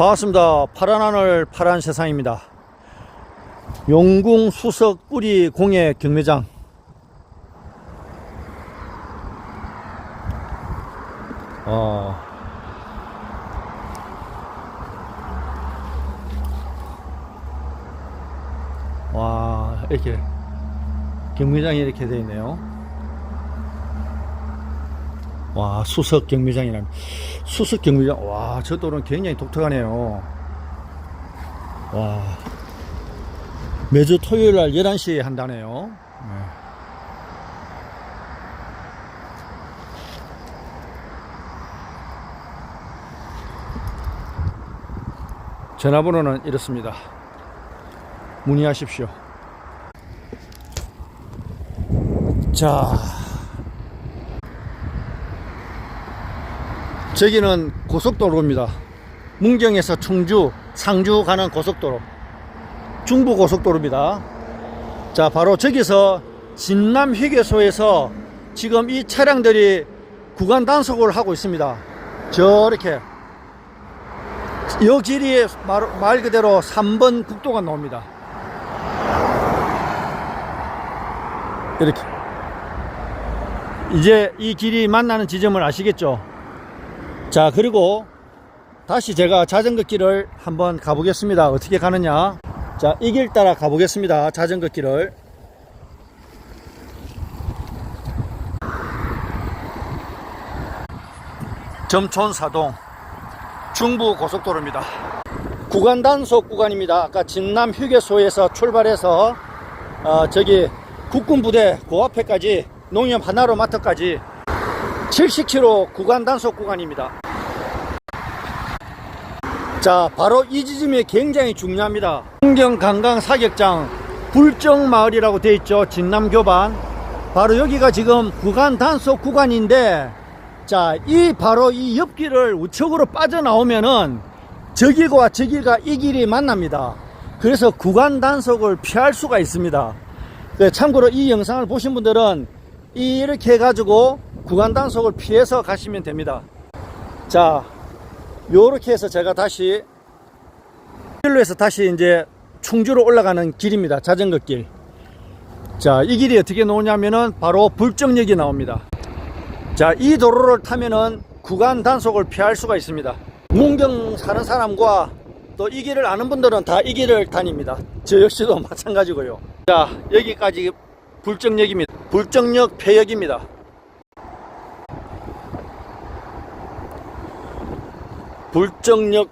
반갑습니다. 파란 하늘 파란 세상입니다. 용궁 수석 뿌리 공예 경매장. 어. 와, 이렇게 경매장이 이렇게 되어 있네요. 와, 수석 경매장이라는. 수석 경매장. 와, 저 돌은 굉장히 독특하네요. 와. 매주 토요일 날 11시에 한다네요. 네. 전화번호는 이렇습니다. 문의하십시오. 자. 저기는 고속도로입니다. 문경에서 충주, 상주 가는 고속도로. 중부 고속도로입니다. 자, 바로 저기서 진남 휴게소에서 지금 이 차량들이 구간 단속을 하고 있습니다. 저렇게. 여 길이 말, 말 그대로 3번 국도가 나옵니다. 이렇게. 이제 이 길이 만나는 지점을 아시겠죠? 자, 그리고 다시 제가 자전거 길을 한번 가보겠습니다. 어떻게 가느냐? 자, 이 길 따라 가보겠습니다. 자전거 길을. 점촌 사동 중부 고속도로입니다. 구간 단속 구간입니다. 아까 진남 휴게소에서 출발해서 어, 저기 국군부대 그 앞에까지 농협 하나로 마트까지 70km 구간 단속 구간입니다. 자, 바로 이 지점이 굉장히 중요합니다. 풍경 관광 사격장 불정마을이라고 되어 있죠. 진남교반. 바로 여기가 지금 구간 단속 구간인데, 자, 이 바로 이 옆길을 우측으로 빠져나오면은 저 길과 저 길과 이 길이 만납니다. 그래서 구간 단속을 피할 수가 있습니다. 그 참고로 이 영상을 보신 분들은 이렇게 해가지고 구간 단속을 피해서 가시면 됩니다. 자, 요렇게 해서 제가 다시 길로 해서 다시 이제 충주로 올라가는 길입니다. 자전거 길. 자, 이 길이 어떻게 나오냐면은 바로 불정역이 나옵니다. 자, 이 도로를 타면은 구간 단속을 피할 수가 있습니다. 문경 사는 사람과 또 이 길을 아는 분들은 다 이 길을 다닙니다. 저 역시도 마찬가지고요. 자, 여기까지 불정역입니다. 불정역 폐역입니다. 불정역